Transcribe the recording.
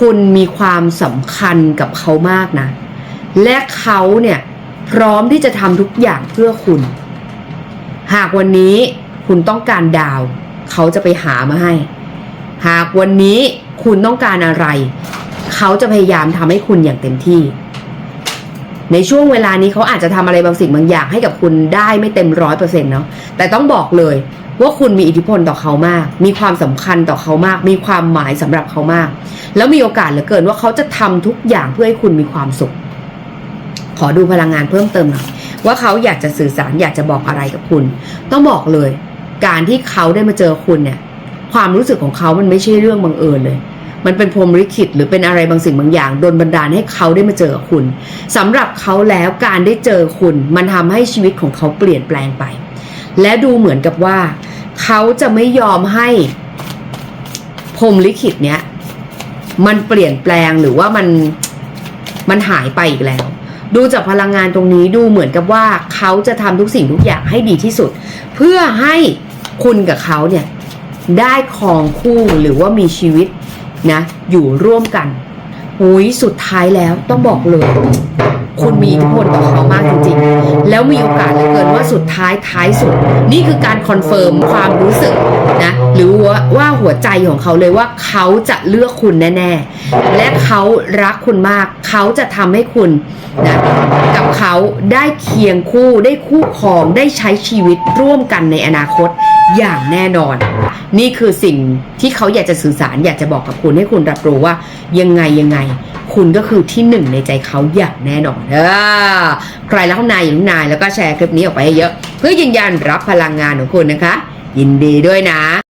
คุณมีความสำคัญกับเขามากนะ และเขาเนี่ยพร้อมที่จะทำทุกอย่างเพื่อคุณ หากวันนี้คุณต้องการดาว เขาจะไปหามาให้ หากวันนี้คุณต้องการอะไร เขาจะพยายามทำให้คุณอย่างเต็มที่ ในช่วงเวลานี้เขาอาจจะทำอะไรบางสิ่งบางอย่างให้กับคุณได้ไม่เต็มร้อยเปอร์เซ็นต์เนาะแต่ต้องบอกเลยว่าคุณมีอิทธิพลต่อเขามาก มีความสำคัญต่อเขามาก มีความหมายสำหรับเขามาก แล้วมีโอกาสเหลือเกินว่าเขาจะทำทุกอย่างเพื่อให้คุณมีความสุข ขอดูพลังงานเพิ่มเติมหน่อยว่าเขาอยากจะสื่อสารอยากจะบอกอะไรกับคุณ ต้องบอกเลย การที่เขาได้มาเจอคุณเนี่ย ความรู้สึกของเขามันไม่ใช่เรื่องบังเอิญเลย มันเป็นพรมลิขิตหรือเป็นอะไรบางสิ่งบางอย่างโดนบันดาลให้เขาได้มาเจอคุณสำหรับเขาแล้วการได้เจอคุณ มันทำให้ชีวิตของเขาเปลี่ยนแปลงไป และดูเหมือนกับว่า เขาจะไม่ยอมให้พรมลิขิตเนี้ยมันเปลี่ยนแปลงหรือว่ามันมันหายไปอีกแล้ว ดูจากพลังงานตรงนี้ดูเหมือนกับว่าเขาจะทำทุกสิ่งทุกอย่างให้ดีที่สุด เพื่อให้คุณกับเขาเนี่ยได้ครองคู่หรือว่ามีชีวิต นะอยู่ร่วมกันหุยสุดท้ายแล้วต้องบอกเลย คุณมีอิทธิพลต่อเขามากจริงๆ แล้วมีโอกาสเหลือเกินว่าสุดท้ายท้ายสุด นี่คือการคอนเฟิร์มความรู้สึกนะหรือว่าว่าหัวใจของเขาเลยว่าเขาจะเลือกคุณแน่ๆ และเขารักคุณมาก เขาจะทำให้คุณนะกับเขาได้เคียงคู่ได้คู่ครองได้ใช้ชีวิตร่วมกันในอนาคต อย่างแน่นอน นี่คือสิ่งที่เขาอยากจะสื่อสารอยากจะบอกกับคุณให้คุณรับรู้ว่า ยังไงยังไง คุณก็คือที่หนึ่งในใจเขาอย่างแน่นอนเออใครรักคุณนายอย่างนายแล้วก็แชร์คลิปนี้ออกไปให้เยอะ เพื่อยืนยันรับพลังงานของคุณนะคะ ยินดีด้วยนะ